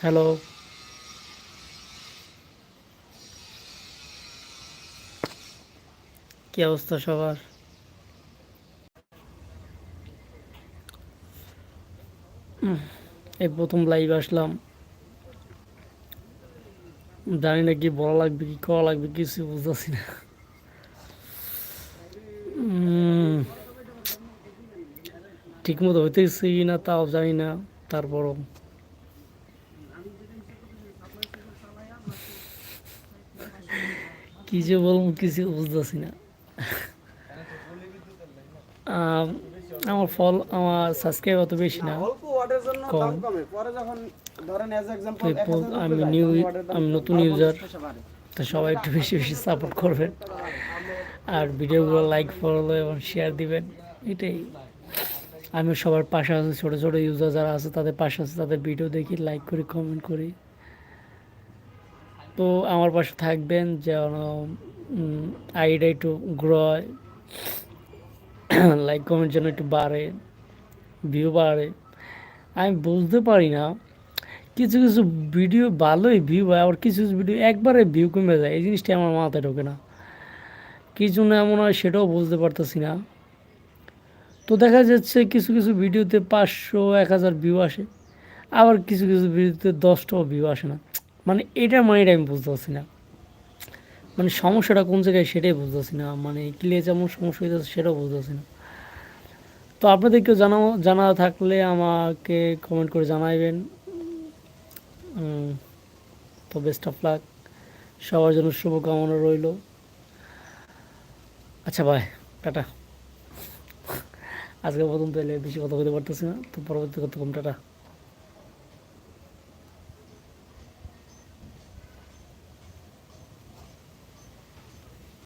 Hello. কি অবস্থা সবার? এই প্রথম লাইভ আসলাম। জানি না কি বলা লাগবে কি করা লাগবে কিছু বুঝতেছি না। উম, ঠিক মতো হইতেছি না তাও জানি না তারপরও। কি যে বলব কিছু বুঝতেছি না। আমার ফল আমার সাবস্ক্রাইব অত বেশি না। কম। আমি নিউ আমি নতুন ইউজার তো সবাই একটু বেশি বেশি সাপোর্ট করবেন। আর ভিডিওগুলো লাইক ফলো এবং শেয়ার দিবেন। এটাই। আমি সবার পাশে আছি ছোটো ছোটো ইউজার যারা আছে তাদের পাশে আছে তাদের ভিডিও দেখি লাইক করি কমেন্ট করি। তো আমার পাশে থাকবেন যেন আইডিটা একটু গ্রো লাইক কমেন্ট যেন একটু বাড়ে ভিউ বাড়ে। আমি বুঝতে পারি না, কিছু কিছু ভিডিও ভালোই ভিউ হয়, আবার কিছু কিছু ভিডিও একবারে ভিউ কমে যায়। এই জিনিসটা আমার মাথায় ঢোকে না। কি জন্য এমন হয় সেটাও বুঝতে পারতেছি না। তো দেখা যাচ্ছে কিছু কিছু ভিডিওতে পাঁচশো, এক হাজার ভিউ আসে। আবার কিছু কিছু ভিডিওতে দশটাও ভিউ আসে না। মানে এটার মানেটা আমি বুঝতে পারছি না। মানে সমস্যাটা কোন জায়গায় সেটাই বুঝতেছি না। মানে ক্লিয়ার যেমন সমস্যা যাচ্ছে সেটাও বুঝতেছি না। তো আপনাদের কেউ জানা জানা থাকলে আমাকে কমেন্ট করে জানাইবেন। তো বেস্ট অফ লাক সবার জন্য শুভকামনা রইল। আচ্ছা ভাই টাটা। আজকে প্রথম তাহলে বেশি কথা বলতে পারতেছি না। তো পরবর্তী কথা কম টাটা।